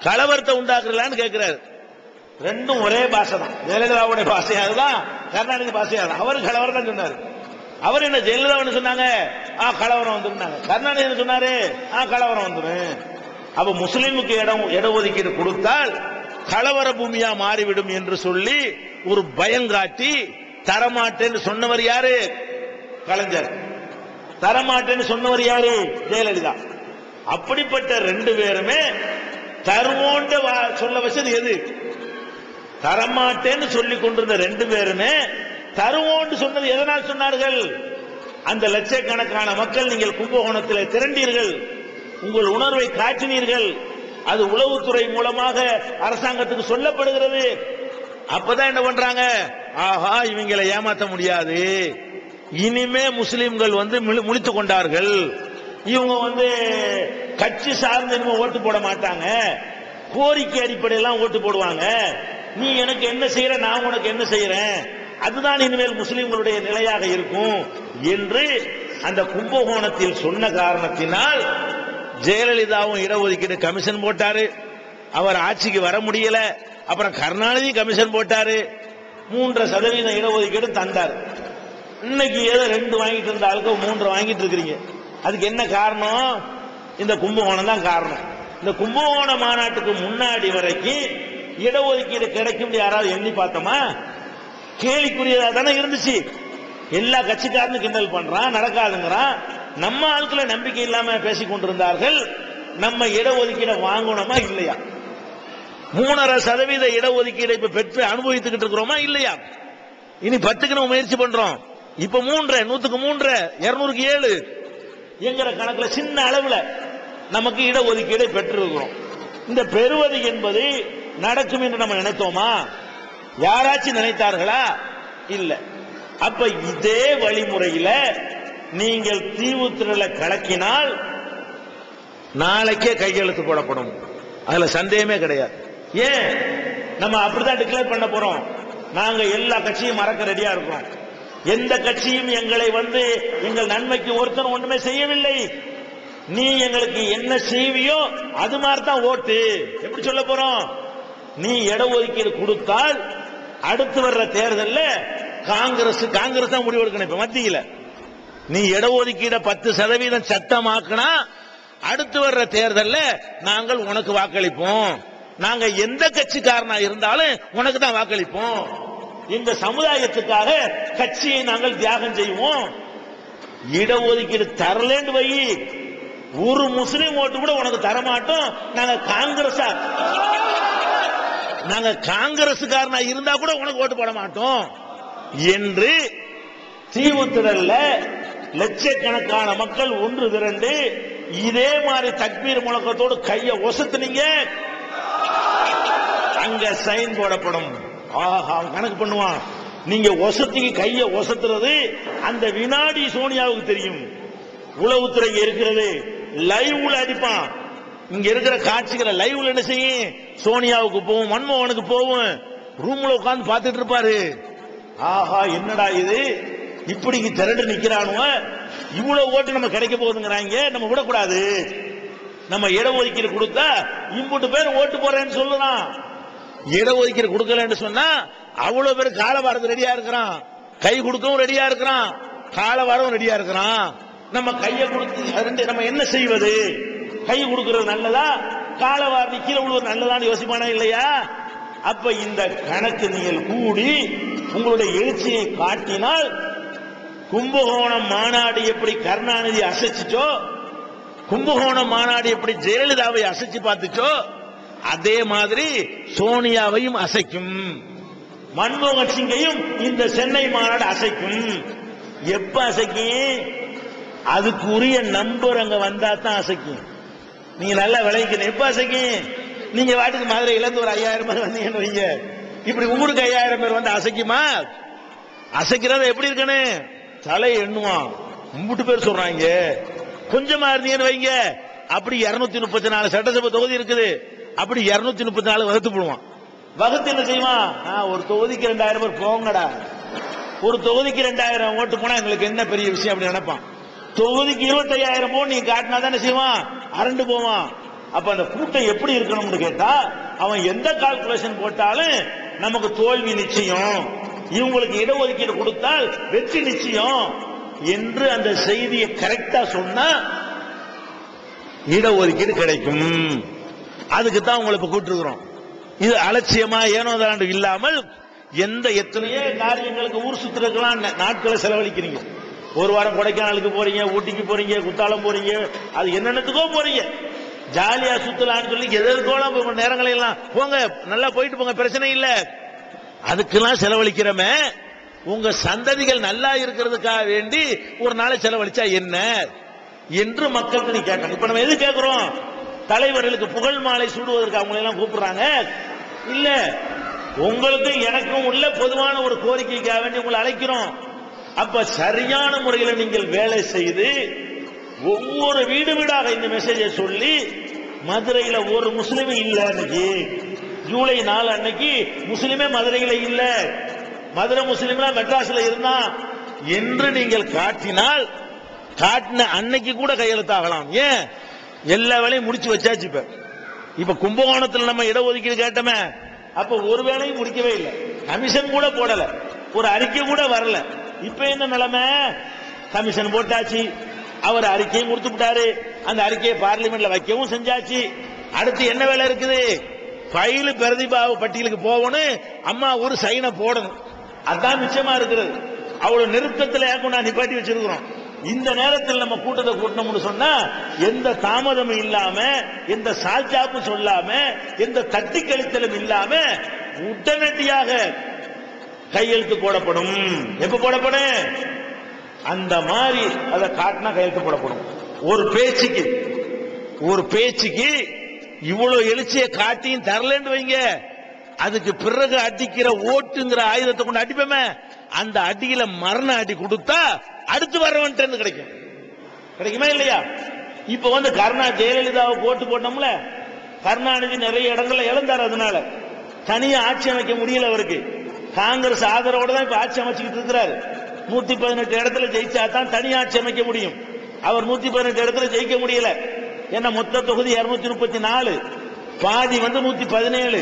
கலவரத்தை உண்டாக்குறலான்னு கேட்கிறாரு ரெண்டும் ஒரே பாஷை தான் ஜெயலலிதாவுடைய பாஷையா அதுதான் கருணாநிதி பாஷையா தான் அவரு கலவரம் தான் சொன்னார். அவர் என்ன ஜெயலலிதா சொன்னாங்க? ஆ கலவரம் வந்துருந்தாங்க கருணாநிதி சொன்னாரு ஆ கலவரம் வந்துடும் அப்ப முஸ்லீமுக்கு இடம் இடஒதுக்கீடு கொடுத்தால் கலவர பூமியா மாறிவிடும் என்று சொல்லி ஒரு பயம் காட்டி தரமாட்டேன்னு சொன்னவர் யாரு? கலைஞர். தரமாட்டேன்னு சொன்னவர் யாரு? ஜெயலலிதா. அப்படிப்பட்ட ரெண்டு பேருமே தருவோன்ற சொல்ல வச்சது எது? தரமாட்டேன்னு சொல்லி கொண்டிருந்த ரெண்டு பேருமே தருவோன்னு சொன்னது எதனால் சொன்னார்கள்? அந்த லட்சக்கணக்கான மக்கள் நீங்கள் கும்பகோணத்தில் திரண்டீர்கள். உங்கள் உணர்வை காட்டினீர்கள் அது உளவுத்துறை மூலமாக அரசாங்கத்துக்கு சொல்லப்படுகிறது. அப்பதான் என்ன பண்றாங்க? ஆஹா இவங்களை ஏமாத்த முடியாது. இனிமே முஸ்லிம்கள் வந்து முழி- கொண்டார்கள். இவங்க வந்து கட்சி சார்ந்து இனிமே ஓட்டு போட மாட்டாங்க. கோரிக்கை அடிப்படையெல்லாம் ஓட்டு போடுவாங்க. நீ எனக்கு என்ன செய்யற நான் உனக்கு என்ன செய்யறேன் அதுதான் இனிமேல் முஸ்லிம்களுடைய நிலையாக இருக்கும் என்று அந்த கும்பகோணத்தில் சொன்ன காரணத்தினால் ஜெயலலிதாவும் இடஒதுக்கீடு கமிஷன் போட்டாரு. அவர் ஆட்சிக்கு வர முடியல. அப்புறம் கருணாநிதி கமிஷன் போட்டாரு. மூன்றரை சதவீதம் இடஒதுக்கீடு தந்தார். இன்னைக்கு ஏதோ ரெண்டு வாங்கிட்டு இருந்த ஆளுக்கு மூன்று வாங்கிட்டு இருக்கிறீங்க. அதுக்கு என்ன காரணம்? இந்த கும்பகோணம் தான் காரணம். இந்த கும்பகோண மாநாட்டுக்கு முன்னாடி வரைக்கும் இடஒதுக்கீடு கிடைக்கும் யாராவது எண்ணி பார்த்தோமா? கேலிக்குரியதா தானே இருந்துச்சு. எல்லா கட்சிக்காரனும் கிண்டல் பண்றான் நடக்காதுங்கிறான். நம்ம ஆட்களை நம்பிக்கை இல்லாம பேசிக் கொண்டிருந்தார்கள். நம்ம இடஒதுக்கீடை வாங்கணுமா இல்லையா? மூணரை சதவீத இடஒதுக்கீடை இப்ப பெற்று அனுபவித்துக்கிட்டு இருக்கிறோமா இல்லையா? இனி பத்துக்கு நம்ம முயற்சி பண்றோம். இப்ப மூன்று நூத்துக்கு மூன்று இருநூறுக்கு ஏழு எங்கிற கணக்குல சின்ன அளவுல நமக்கு இடஒதுக்கீடை பெற்றிருக்கிறோம். இந்த பெறுவது என்பது நடக்கும் என்று நம்ம நினைத்தோமா? யாராச்சும் நினைத்தார்களா? இல்ல. அப்ப இதே வழிமுறையில நீங்கள் தீவுத்திரள கலக்கினால் நாளைக்கே கையெழுத்து போடப்படும். அதுல சந்தேகமே கிடையாது. ஏன்? நம்ம அப்படிதான் டிக்ளேர் பண்ண போறோம். நாங்க எல்லா கட்சியும் மறக்க ரெடியா இருக்கோம். எந்த கட்சியும் எங்களை வந்து எங்கள் நன்மைக்கு ஒருத்தர் ஒன்றுமே செய்யவில்லை. நீ எங்களுக்கு என்ன செய்வியோ அது மாதிரி தான் ஓட்டு. எப்படி சொல்ல போறோம்? நீ இட ஒதுக்கீடு கொடுத்தால் அடுத்து வர்ற தேர்தலில் காங்கிரஸ் காங்கிரஸ் தான் முடிவெடுக்கணும் இப்ப மத்தியில். நீ இடஒதுக்கீட பத்து சதவீதம் சட்டமாக்குனா அடுத்து வர்ற தேர்தலில் நாங்கள் உனக்கு வாக்களிப்போம். நாங்க எந்த கட்சிக்காரனா இருந்தாலும் உனக்கு தான் வாக்களிப்போம். இந்த சமுதாயத்துக்காக கட்சியை நாங்கள் தியாகம் செய்வோம். இடஒதுக்கீடு தரலேன்னு வை. ஒரு முஸ்லீம் ஓட்டு கூட உனக்கு தரமாட்டோம். நாங்க காங்கிரஸா. நாங்க காங்கிரசுக்காரனா இருந்தா கூட உனக்கு ஓட்டு போட மாட்டோம். என்று தீவுத்திடல்ல லட்சக்கணக்கான மக்கள் ஒன்று திரண்டு இதே மாதிரி தக்பீர் முழக்கத்தோடு கைய ஒசத்துனீங்க. அங்க சைன் போடப்படும். ஆஹா கணக்கு பண்ணுவான். நீங்க ஒசத்துக்கு கைய ஒசத்துறது அந்த வினாடி சோனியாவுக்கு தெரியும். உளவுத்துறை இருக்கிறது. லைவ்ல அடிப்பான். இங்க இருக்கிற காட்சிகளை லைவ்ல என்ன செய்யும்? சோனியாவுக்கு போகும் மன்மோகனுக்கு போகும் ரூம்ல உட்காந்து பார்த்துட்டு இருப்பாரு. ஆஹா என்னடா இது? இப்படி இங்க திரண்டு நிக்கிறானுவ? இவ்வளவு ஓட்டு நம்ம கிடைக்க போகுதுங்கிறாங்க. நம்ம விடக்கூடாது. நம்ம இடஒதுக்கீடு கொடுத்தா இம்புட்டு பேர் ஓட்டு போறேன்னு சொல்லலாம் இடஒதுக்கீடு கொடுக்கலன்னு சொன்னா அவ்வளவு பேர் கால வாரது ரெடியா இருக்கிறான். கை கொடுக்கவும் ரெடியா இருக்கிறான். கால வாரம் ரெடியா இருக்கிறான். நம்ம கையை கொடுத்து ரெண்டு நம்ம என்ன செய்வது? கை கொடுக்கறது நல்லதா? காலை வாரதி கீழே விழுவது நல்லதான்னு யோசிப்பானா இல்லையா? அப்ப இந்த கணக்கு நீங்கள் கூடி உங்களுடைய எழுச்சியை காட்டினால் கும்பகோணம் மாநாடு எப்படி கருணாநிதி அசைச்சிச்சோ கும்பகோணம் மாநாடு எப்படி ஜெயலலிதாவை அசைச்சு பார்த்துச்சோ அதே மாதிரி சோனியாவையும் அசைக்கும். மன்மோகன் சிங்கையும் இந்த சென்னை மாநாடு அசைக்கும். எப்ப அசைக்கும்? அதுக்குரிய நம்பர் அங்க வந்தா தான் அசைக்கும். நீங்க நல்லா விளைவிக்கணும் எப்ப அசைக்கும்? நீங்க வாட்டுக்கு மதுரையிலேருந்து ஒரு ஐயாயிரம் பேர் வந்தீங்கன்னு வைங்க. இப்படி ஊருக்கு ஐயாயிரம் பேர் வந்து அசைக்குமா? அசைக்கிறது எப்படி இருக்கணும்? தலை எண்ணுவான். மும்பிட்டு பேர் சொல்றாங்க. கொஞ்சமா இருந்தீங்கன்னு வைங்க. அப்படி இருநூத்தி முப்பத்தி நாலு சட்டசபை தொகுதி இருக்குது. அப்படி இருநூத்தி முப்பத்தி நாலு வகுத்து போடுவான். வகுத்து என்ன செய்வான்? ஆ, ஒரு தொகுதிக்கு ரெண்டாயிரம் பேர் போங்கடா. ஒரு தொகுதிக்கு ரெண்டாயிரம் ஓட்டு போனா எங்களுக்கு என்ன பெரிய விஷயம் அப்படி நினைப்பான்? தொகுதிக்கு இருபத்தையாயிரம் போன் நீ காட்டினா தானே செய்வான்? அரண்டு போவான். அப்ப அந்த கூட்டம் எப்படி இருக்கணும்னு கேட்டா அவன் எந்த கால்குலேஷன் போட்டாலும் நமக்கு தோல்வி நிச்சயம். இவங்களுக்கு இடஒதுக்கீடு கொடுத்தால் வெற்றி நிச்சயம். என்று அந்த செய்தியை கரெக்டா சொன்னா இடஒதுக்கீடு கிடைக்கும். அதுக்கு தான் உங்களை இப்ப கூப்பிட்டுருக்கிறோம். இது அலட்சியமா ஏனோதாண்டு இல்லாமல் எந்த எத்தனையோ காரியங்களுக்கு ஊர் சுத்திருக்கலாம் நாட்களை செலவழிக்கிறீங்க. ஒரு வாரம் கொடைக்கானலுக்கு போறீங்க ஊட்டிக்கு போறீங்க குத்தாலம் போறீங்க அது என்னென்னத்துக்கோ போறீங்க. ஜாலியா சுத்தலான்னு சொல்லி எதற்கோலாம் நேரங்களை எல்லாம் போங்க நல்லா போயிட்டு போங்க பிரச்சனை இல்ல. அதுக்கெல்லாம் செலவழிக்கிறோமே. உங்க சந்ததிகள் நல்லா இருக்கிறதுக்காக வேண்டி ஒரு நாளை செலவழிச்சா என்ன? என்று மக்கள் நீ கேட்கணும். இப்ப நம்ம எது கேட்கிறோம் தலைவர்களுக்கு புகழ் மாலை சூடுவதற்கு அவங்களை எல்லாம் கூப்பிடுறாங்க. இல்ல உங்களுக்கும் எனக்கும் உள்ள பொதுவான ஒரு கோரிக்கைக்காக வேண்டி உங்களை அழைக்கிறோம். அப்ப சரியான முறையில் நீங்கள் வேலை செய்து ஒவ்வொரு வீடு வீடாக இந்த மெசேஜை சொல்லி மதுரையில ஒரு முஸ்லீம் இல்ல அன்னைக்கு. ஜூலை நாலு அன்னைக்கு முஸ்லீமே மதுரையில இல்ல. மதுரை முஸ்லீம்லாம் மெட்ராஸ்ல இருந்தா என்று நீங்கள் காட்டினால் காட்டின அன்னைக்கு கூட கையெழுத்தாகலாம். ஏன்? எல்லா வேலையும் முடிச்சு வச்சாச்சு இப்ப. இப்ப கும்பகோணத்துல நம்ம இடஒதுக்கீடு கேட்டோமே அப்ப ஒரு வேலையும் முடிக்கவே இல்லை. கமிஷன் கூட போடல. ஒரு அறிக்கை கூட வரல. இப்ப என்ன நிலைமை? கமிஷன் போட்டாச்சு. அவர் அறிக்கையும் கொடுத்து விட்டாரு. அந்த அறிக்கையை பார்லிமெண்ட்ல வைக்கவும் செஞ்சாச்சு. அடுத்து என்ன வேலை இருக்குது? ஃபைல் பிரதிபாவ பட்டியலுக்கு போகணும். அம்மா ஒரு சைனை போடணும். அதான் மிச்சமா இருக்கிறது. அவ்வளவு நெருக்கத்தில் நான் நிப்பாட்டி வச்சிருக்கிறோம். இந்த நேரத்தில் நம்ம கூட்டத்தை கூட்டணும்னு சொன்னா எந்த தாமதமும் இல்லாம எந்த சால்ஜாப்பும் சொல்லாம எந்த தட்டி கழித்தலும் இல்லாம உடனடியாக கையெழுத்து போடப்படும். எப்ப போடப்படும்? அந்த மாதிரி அதை காட்டினா கையெழுத்து போடப்படும். ஒரு பேச்சுக்கு ஒரு பேச்சுக்கு இவ்வளவு எழுச்சியை காட்டியும் தரலன்னு வைங்க. அதுக்கு பிறகு அடிக்கிற ஓட்டுங்கிற ஆயுதத்தை கொண்டு அடிப்போமே. அந்த அடியில மரண அடி கொடுத்தா அடுத்து வரவன்ட்டு கிடைக்கும். கிடைக்குமா இல்லையா? இப்ப வந்து கருணா ஜெயலலிதாவை போட்டு போட்டோம்ல. கருணாநிதி நிறைய இடங்கள்ல இழந்தார் அதனால. தனியா ஆட்சி அமைக்க முடியல அவருக்கு. காங்கிரஸ் ஆதரவோட தான் இப்ப ஆட்சி அமைச்சுக்கிட்டு இருக்கிறாரு. நூத்தி பதினெட்டு இடத்துல ஜெயிச்சா தான் தனி ஆட்சி அமைக்க முடியும். அவர் நூத்தி பதினெட்டு இடத்துல ஜெயிக்க முடியல. ஏன்னா மொத்த தொகுதி இருநூத்தி முப்பத்தி நாலு. பாதி வந்து நூத்தி பதினேழு.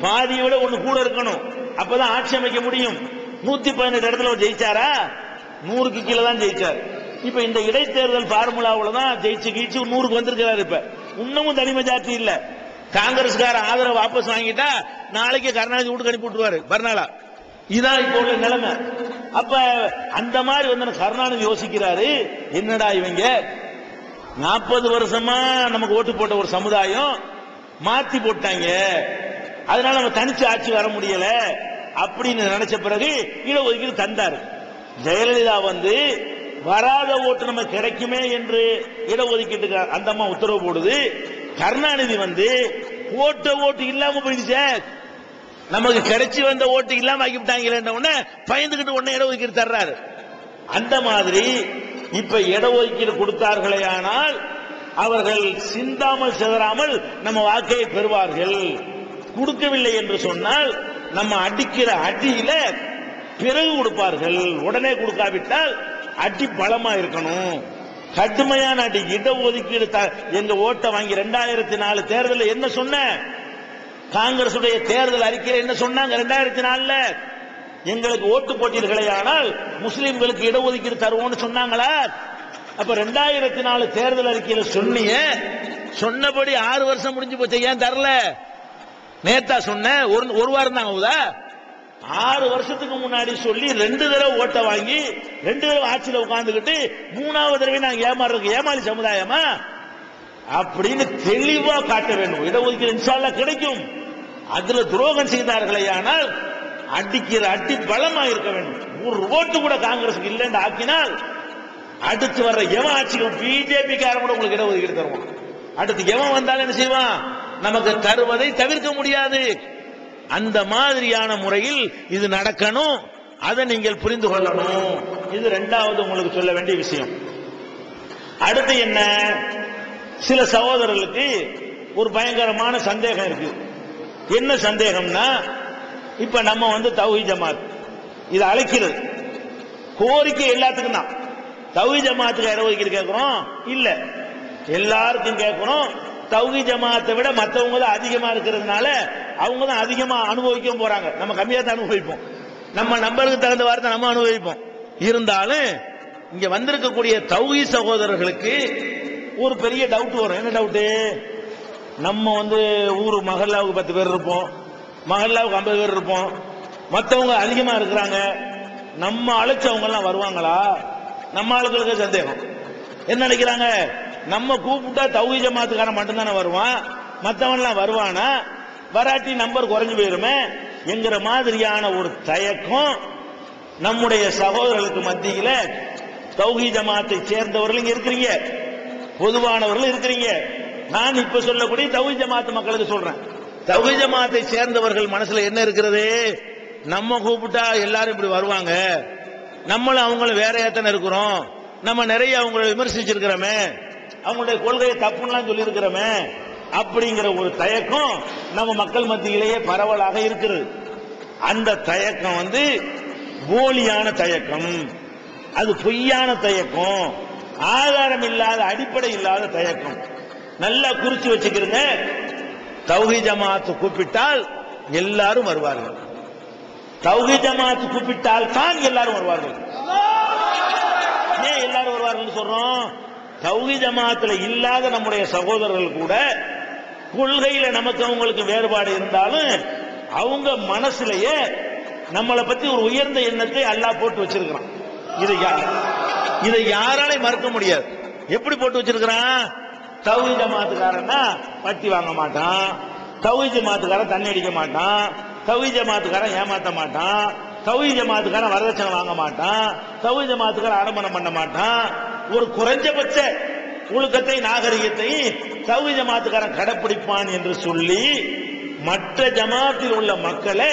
பாதியை விட ஒண்ணு கூட இருக்கணும். அப்பதான் ஆட்சி அமைக்க முடியும். நூத்தி பதினெட்டு இடத்துல அவர் ஜெயிச்சாரா? நூறுக்கு கீழே தான் ஜெயிச்சார். இப்ப இந்த இடைத்தேர்தல் பார்முலாவுல தான் ஜெயிச்சு கீழ்ச்சி நூறுக்கு வந்திருக்கிறாரு இப்ப. இன்னமும் தனி மெஜாரிட்டி இல்ல. காங்கிரஸ்கார ஆதரவு வாபஸ் வாங்கிட்டா நாளைக்கு கருணாநிதி வீட்டுக்கு அனுப்பி விட்டுருவாரு. பர்னாலா இதான் இப்போ உள்ள நிலைமை. அப்ப அந்த மாதிரி வந்து கருணாநிதி யோசிக்கிறாரு. என்னடா இவங்க? நாற்பது வருஷமா நமக்கு ஓட்டு போட்ட ஒரு சமுதாயம் மாத்தி போட்டாங்க. அதனால நம்ம தனிச்சு ஆட்சி வர முடியல அப்படின்னு நினைச்ச பிறகு இடஒதுக்கீடு தந்தாரு. ஜெயலலிதா வந்து வராத ஓட்டு நம்ம கிடைக்குமே என்று இடஒதுக்கீட்டுக்கு அந்த அம்மா உத்தரவு போடுது. கருணாநிதி வந்து போட்ட ஓட்டு இல்லாம போயிடுச்சே நமக்கு கிடைச்சி வந்த ஓட்டு இல்லாம ஆக்கிவிட்டாங்களே உடனே பயந்துகிட்டு உடனே இட ஒதுக்கீடு தர்றாரு. அந்த மாதிரி இப்ப இடஒதுக்கீடு கொடுத்தார்களே ஆனால் அவர்கள் சிந்தாமல் சிதறாமல் நம்ம வாக்கையை பெறுவார்கள். கொடுக்கவில்லை என்று சொன்னால் நம்ம அடிக்கிற அடியில பிறகு கொடுப்பார்கள். உடனே கொடுக்காவிட்டால் அடி பலமா இருக்கணும். கடுமையான அடி இடஒதுக்கீடு த- எங்க ஓட்டை வாங்கி ரெண்டாயிரத்தி நாலு தேர்தலில் என்ன சொன்ன? காங்கிரஸ் தேர்தல் அறிக்கையில் என்ன சொன்னாங்க? ரெண்டாயிரத்தி நாலுல எங்களுக்கு ஓட்டு போட்டீர்களே ஆனால் முஸ்லிம்களுக்கு இடஒதுக்கீடு தருவோம்னு சொன்னாங்களா? அப்ப ரெண்டாயிரத்தி நாலு தேர்தல் அறிக்கையில் சொன்னீங்க சொன்னபடி ஆறு வருஷம் முடிஞ்சு போச்சு ஏன் தரல? நேத்தா சொன்ன ஒரு ஒரு வாரம் தான் ஆகுதா? ஆறு வருஷத்துக்கு முன்னாடி சொல்லி ரெண்டு தடவை ஓட்டை வாங்கி ரெண்டு தடவை ஆட்சியில் உட்காந்துக்கிட்டு மூணாவது தடவை நாங்கள் ஏமாறுறோம் ஏமாளி சமுதாயமா? அப்படின்னு தெளிவா காட்ட வேண்டும். இடஒதுக்கீடு இன்ஷால்லா கிடைக்கும். அதுல துரோகம் செய்தார்களே ஆனால் அடிக்கிற அடி பலமா இருக்க வேண்டும். ஒரு ஓட்டு கூட காங்கிரசுக்கு இல்லைன்னு ஆக்கினால் அடுத்து வர்ற எவன் ஆட்சிக்கும் பிஜேபி காரன் கூட உங்களுக்கு இடஒதுக்கீடு தருவான். அடுத்து எவன் வந்தாலும் என்ன செய்வான்? நமக்கு தருவதை தவிர்க்க முடியாது. அந்த மாதிரியான முறையில் இது நடக்கணும். அதை நீங்கள் புரிந்து கொள்ளணும். இது ரெண்டாவது உங்களுக்கு சொல்ல வேண்டிய விஷயம். அடுத்து என்ன? சில சகோதரர்களுக்கு ஒரு பயங்கரமான சந்தேகம் இருக்கு. என்ன சந்தேகம்னா இப்ப நம்ம வந்து தௌஹி ஜமாத் இது அழைக்கிறது. கோரிக்கை எல்லாத்துக்கும் தான். தௌஹி ஜமாத்துக்கு இடஒதுக்கீடு கேட்கிறோம்? இல்ல. எல்லாருக்கும் கேட்கிறோம். தௌஹி ஜமாத்தை விட மற்றவங்க தான் அதிகமா இருக்கிறதுனால அவங்க தான் அதிகமா அனுபவிக்கவும் போறாங்க. நம்ம கம்மியா தான் அனுபவிப்போம். நம்ம நம்பருக்கு தகுந்த வார்த்தை நம்ம அனுபவிப்போம். இருந்தாலும் இங்க வந்திருக்கக்கூடிய தௌஹி சகோதரர்களுக்கு ஒரு பெரிய டவுட் வரும். என்ன டவுட்டு நம்ம வந்து ஊர் மஹல்லாவுக்கு பத்து பேர் இருப்போம். மகல்லாவுக்கு ஐம்பது பேர் இருப்போம். மற்றவங்க அதிகமா இருக்கிறாங்க. நம்ம அழைச்சவங்க எல்லாம் வருவாங்களா? நம்ம ஆளுகளுக்கு சந்தேகம். என்ன நினைக்கிறாங்க? நம்ம கூப்பிட்டா தௌகி ஜமாத்துக்காரன் மட்டும்தானே வருவான். மற்றவன் எல்லாம் வருவானா? வராட்டி நம்பர் குறைஞ்சு போயிருமே. என்கிற மாதிரியான ஒரு தயக்கம் நம்முடைய சகோதரர்களுக்கு மத்தியில தௌஹி ஜமாத்தை சேர்ந்தவர்கள் இங்க இருக்கிறீங்க. பொதுவானவர்கள் இருக்கிறீங்க. நான் இப்ப சொல்லக்கூடிய தௌஹி ஜமாத்து மக்களுக்கு சொல்றேன். தௌஹி ஜமாத்தை சேர்ந்தவர்கள் மனசுல என்ன இருக்கிறது? நம்ம கூப்பிட்டா எல்லாரும் இப்படி வருவாங்க. நம்மளும் அவங்களும் வேற ஏத்தனை இருக்கிறோம். நம்ம நிறைய அவங்களை விமர்சிச்சிருக்கிறோமே. அவங்களுடைய கொள்கையை தப்புலாம் சொல்லியிருக்கிறோமே. அப்படிங்கிற ஒரு தயக்கம் நம்ம மக்கள் மத்தியிலேயே பரவலாக இருக்கிறது அந்த தயக்கம் வந்து போலியான தயக்கம். அது பொய்யான தயக்கம். ஆதாரம் இல்லாத அடிப்படை இல்லாத தயக்கம். நல்லா குறிச்சு வச்சுக்கிறங்க தௌஹி ஜமாத்து கூப்பிட்டால் எல்லாரும் வருவார்கள். தௌஹி ஜமாத்து கூப்பிட்டால் தான் எல்லாரும் வருவார்கள். ஏன் எல்லாரும் வருவார்கள் சொல்றோம்? தௌஹி ஜமாத்துல இல்லாத நம்முடைய சகோதரர்கள் கூட கொள்கையில நமக்கு அவங்களுக்கு வேறுபாடு இருந்தாலும் அவங்க மனசுலயே நம்மளை பத்தி ஒரு உயர்ந்த எண்ணத்தை அல்லாஹ் போட்டு வச்சிருக்கிறான். இது யார்? இதை யாராலையும் மறுக்க முடியாது. எப்படி போட்டு வச்சிருக்கிறான்? தௌஹி ஜமாத்துக்காரன்னா வட்டி வாங்க மாட்டான். தௌஹி ஜமாத்துக்காரன் தண்ணி அடிக்க மாட்டான். தௌஹி ஜமாத்துக்காரன் ஏமாத்த மாட்டான். தௌஹி ஜமாத்துக்காரன் வரதட்சணை வாங்க மாட்டான். தௌஹி ஜமாத்துக்காரன் ஆடம்பரம் பண்ண மாட்டான். ஒரு குறைஞ்சபட்ச ஒழுக்கத்தை நாகரிகத்தை தௌஹி ஜமாத்துக்காரன் கடைப்பிடிப்பான் என்று சொல்லி மற்ற ஜமாத்தில் உள்ள மக்களை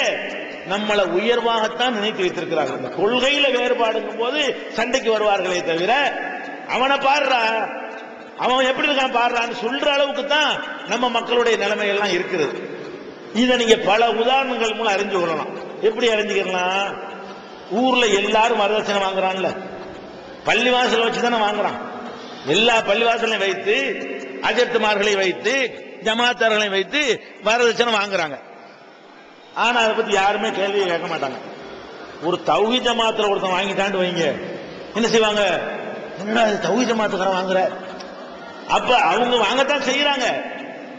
நம்மளை உயர்வாகத்தான் நினைத்து வைத்திருக்கிறார்கள். இந்த கொள்கையில வேறுபாடுங்கும் போது சண்டைக்கு வருவார்களே தவிர அவனை பாடுறா அவன் எப்படி இருக்கான் பாடுறான்னு சொல்ற அளவுக்கு தான் நம்ம மக்களுடைய நிலைமை எல்லாம் இருக்கிறது. இதை நீங்க பல உதாரணங்கள் மூலம் அறிஞ்சு கொள்ளலாம். எப்படி அறிஞ்சுக்கலாம்? ஊர்ல எல்லாரும் வரதட்சணை வாங்குறான்ல. பள்ளிவாசல் வச்சு தானே வாங்குறான். எல்லா பள்ளிவாசலையும் வைத்து அஜத்துமார்களை வைத்து ஜமாத்தார்களை வைத்து வரதட்சணை வாங்குறாங்க. ஆனா அதை பத்தி யாருமே கேள்வியை கேட்க மாட்டாங்க. ஒரு தௌஹி ஜமாத்துல ஒருத்தன் வாங்கிட்டாண்டு வைங்க. என்ன செய்வாங்க? என்னடா இது தௌஹி ஜமாத்துக்காரன் வாங்குற? அப்ப அவங்க வாங்கத்தான் செய்யறாங்க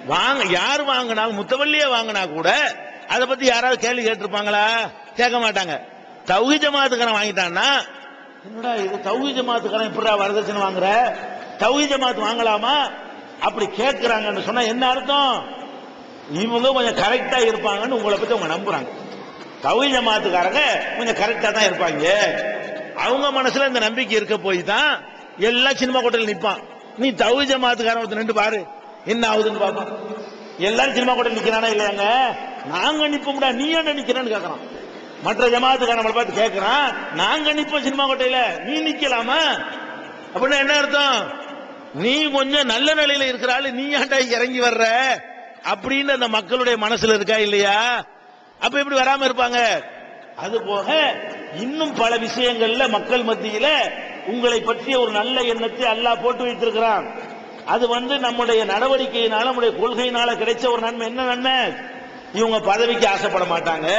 வாங்க யார் வாங்கினாலும் முத்தவள்ளியே வாங்கினா கூட அதை பத்தி யாராவது கேள்வி கேட்டிருப்பாங்களா? கேட்க மாட்டாங்க. தௌஹி ஜமாத்துக்காரன் வாங்கிட்டான்னா என்னடா இது தௌஹி ஜமாத்துக்காரன் இப்படா வரதட்சணை வாங்குற? தௌஹி ஜமாத் வாங்கலாமா? அப்படி கேட்கிறாங்கன்னு சொன்னா என்ன அர்த்தம்? இவங்க கொஞ்சம் கரெக்டா இருப்பாங்கன்னு உங்களை பத்தி அவங்க நம்புறாங்க. தவி ஜமாத்துக்காரங்க கொஞ்சம் கரெக்டா தான் இருப்பாங்க. அவங்க மனசுல இந்த நம்பிக்கை இருக்க போய் தான் எல்லாம் சினிமா கோட்டையில் நிப்பான். நீ தவி ஜமாத்துக்காரன் ஒருத்தர் நின்று பாரு என்ன ஆகுதுன்னு பார்ப்போம் எல்லாரும் சினிமா கோட்டையில் நிக்கிறானா இல்லையாங்க? நாங்க நிப்போம்டா நீ என்ன நிக்கிறேன்னு கேட்கறான் மற்ற ஜமாத்துக்காரன் நம்மளை பார்த்து கேட்கறான் நாங்க நிற்போம் சினிமா கோட்டையில நீ நிக்கலாமா? அப்படின்னா என்ன அர்த்தம்? நீ கொஞ்சம் நல்ல நிலையில இருக்கிறாள் நீ ஏன்டா இறங்கி வர்ற? அப்படின்னு அந்த மக்களுடைய மனசுல இருக்கா இல்லையா? அப்ப எப்படி வராம இருப்பாங்க? அது போக இன்னும் பல விஷயங்கள்ல மக்கள் மத்தியில உங்களை பற்றிய ஒரு நல்ல எண்ணத்தை அல்லாஹ் போட்டு வைத்திருக்கிறான். அது வந்து நம்முடைய நடவடிக்கையினால நம்முடைய கொள்கையினால கிடைச்ச ஒரு நன்மை. என்ன நன்மை? இவங்க பதவிக்கு ஆசைப்பட மாட்டாங்க.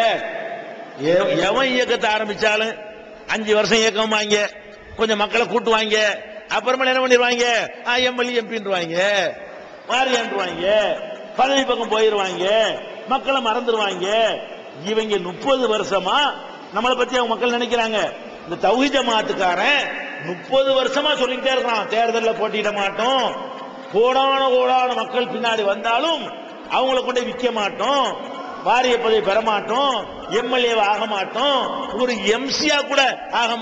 எவன் இயக்கத்தை ஆரம்பிச்சாலும் அஞ்சு வருஷம் இயக்கம் வாங்க கொஞ்சம் மக்களை கூட்டுவாங்க அப்புறமா என்ன பண்ணிடுவாங்க? எம்எல்ஏ எம்பின்றுவாங்க மாறியாண்டுவாங்க பதவி பக்கம் போயிருவாங்க. மக்களை மறந்துடுவாங்க இவங்க முப்பது வருஷமா நம்மளை பத்தி அவங்க மக்கள் நினைக்கிறாங்க. இந்த தௌஹி ஜமாத்துக்காரன் முப்பது வருஷமா சொல்லிக்கிட்டே இருக்கான் தேர்தலில் போட்டியிட மாட்டோம். கோடான கோடான மக்கள் பின்னாடி வந்தாலும் அவங்கள கொண்டு விற்க மாட்டோம். வாரிய பதவி பெற மாட்டோம். எம்எல்ஏ ஆக மாட்டோம். ஒரு எம்சியா கூட ஆக